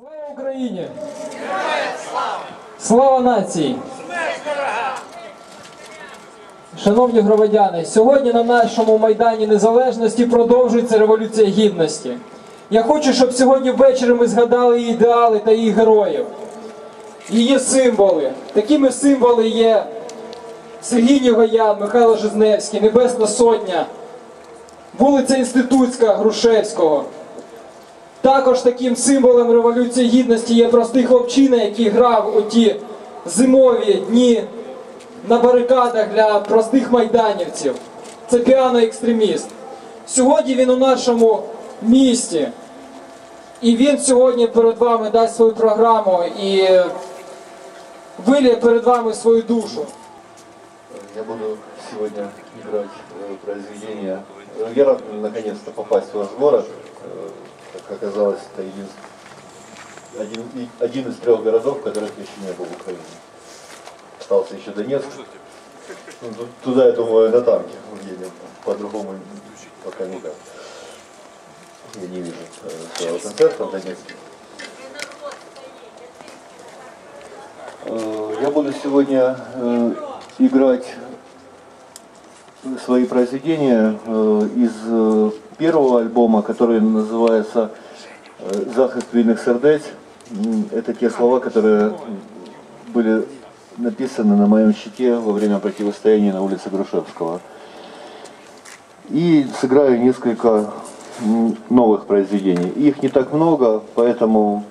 Слава Україні! Слава нації! Шановні громадяни, сьогодні на нашому Майдані Незалежності продовжується Революція Гідності. Я хочу, щоб сьогодні ввечері ми згадали її ідеали та її героїв, її символи. Такими символи є Сергій Нігоян, Михайло Жизневський, Небесна Сотня, вулиця Інститутська Грушевського. Також таким символом Революції Гідності є простий хлопчина, який грав у ті зимові дні на барикадах для простих майданівців. Це піано-екстреміст. Сьогодні він у нашому місті. І він сьогодні перед вами дасть свою програму і виліє перед вами свою душу. Я буду сегодня играть э. Э, Я рад наконец-то попасть в ваш город. Оказалось, это един, один, один из трех городов, в которых еще не был в Украине. Остался еще Донецк. Ну, ту- Туда, я думаю, на танке уедем. По-другому пока никак. Я не вижу э, своего концерта в Донецке. Э, Я буду сегодня э, играть свои произведения из первого альбома, который называется э, «Захист вільних сердець». М, Это те слова, которые были написаны на моем щите во время противостояния на улице Грушевского. И сыграю несколько новых произведений. Их не так много, поэтому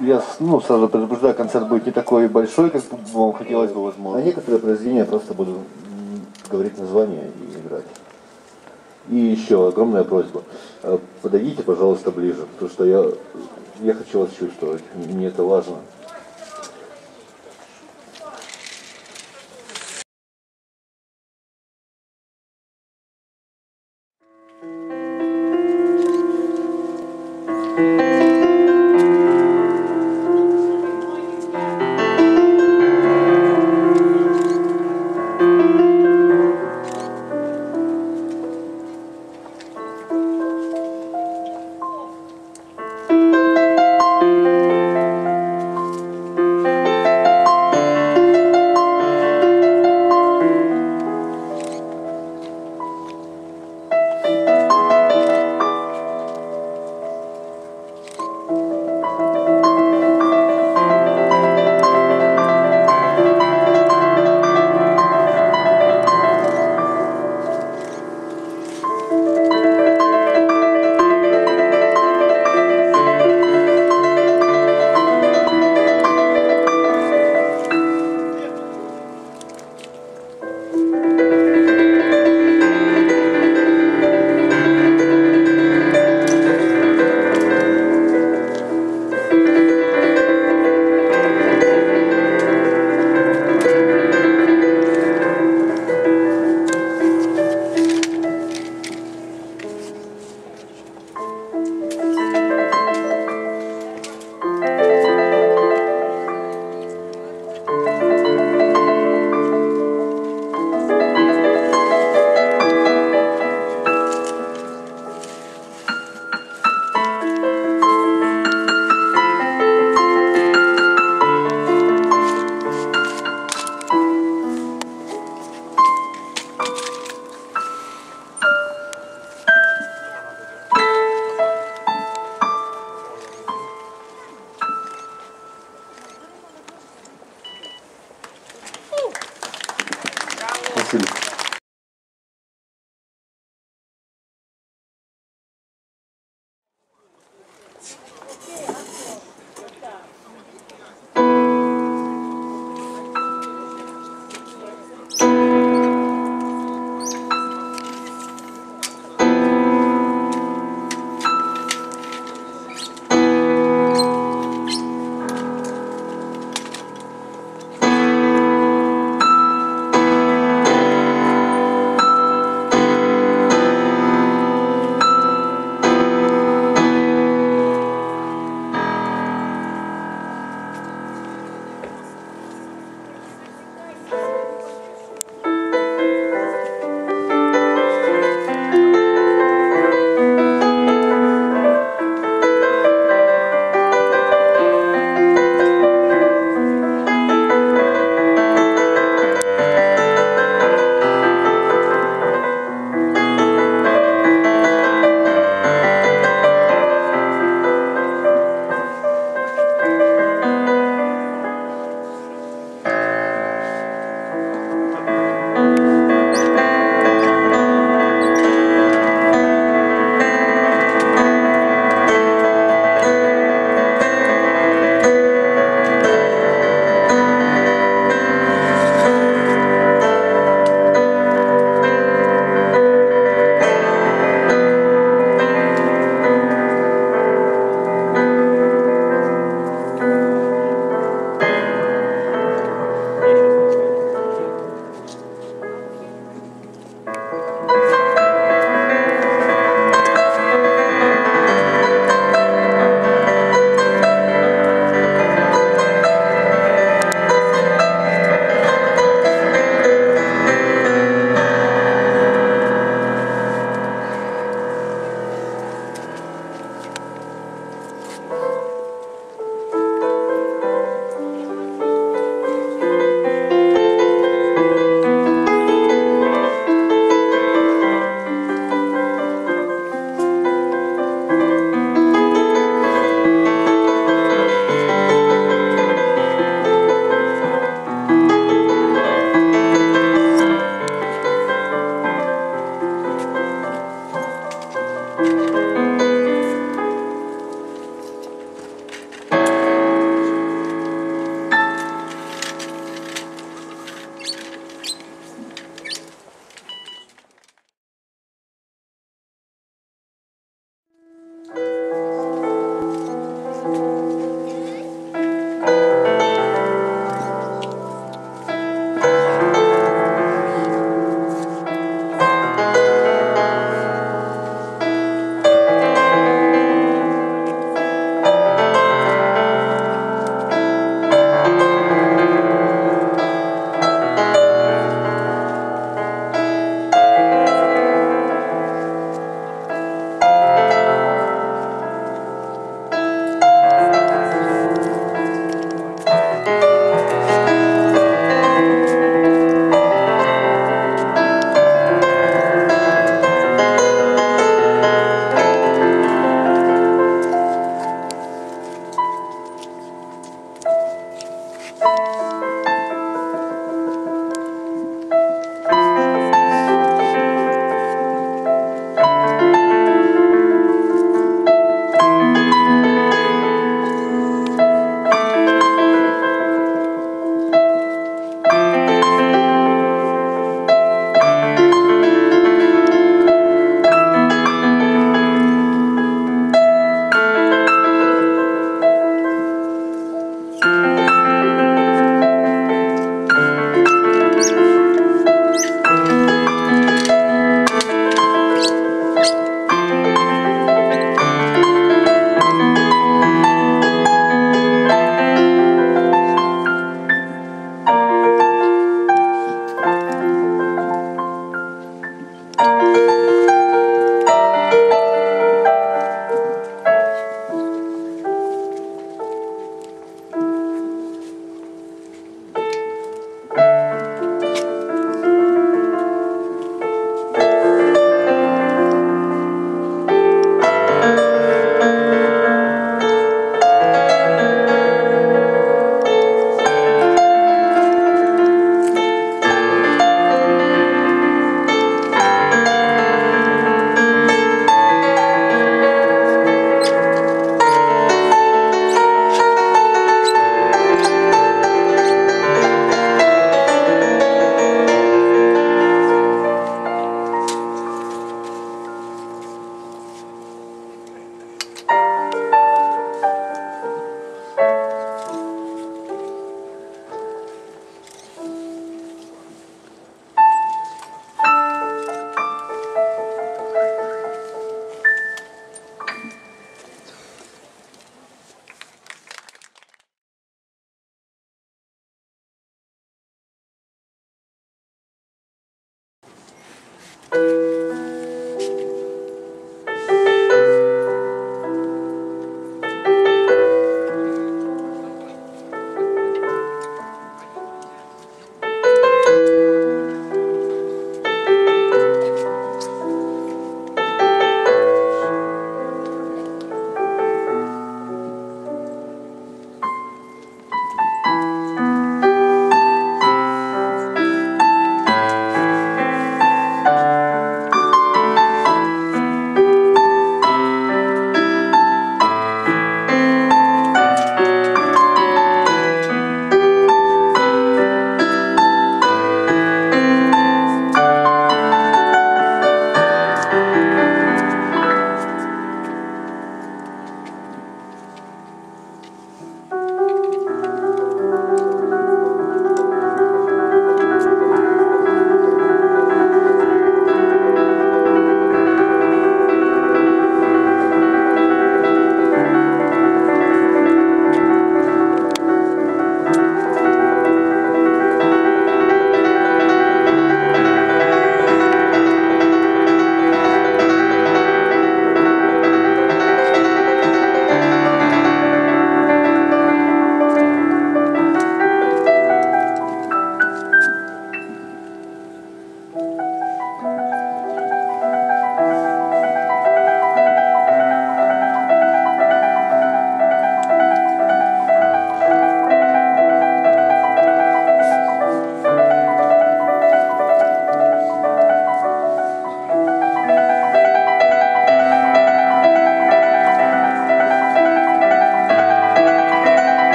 я ну, сразу предупреждаю, концерт будет не такой большой, как вам хотелось бы, возможно. А некоторые произведения я просто буду говорить название и. И еще огромная просьба. Э, Подойдите, пожалуйста, ближе, потому что я, я хочу вас чувствовать. Мне это важно. Dankeschön.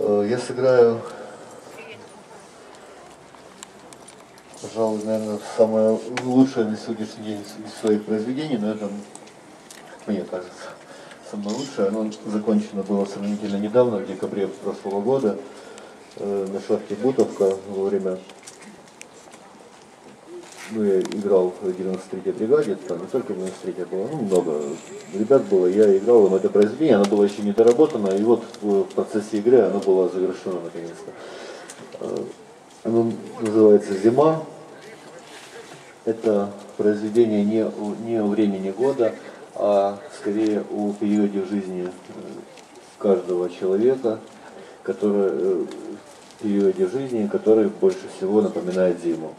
Я сыграю, пожалуй, наверное, самое лучшее на сегодняшний день из своих произведений, но это, мне кажется, самое лучшее. Оно закончено было сравнительно недавно, в декабре прошлого года, э, на шахте Бутовка во время ну, я играл в 93-й бригаде, там не только 93-я была, ну, много ребят было, я играл им это произведение, оно было еще не доработано, и вот в процессе игры оно было завершено наконец-то. Э, Оно называется «Зима». Это произведение не не о времени года, а скорее о периоде в жизни э, каждого человека, который, э, периоде жизни, который больше всего напоминает зиму.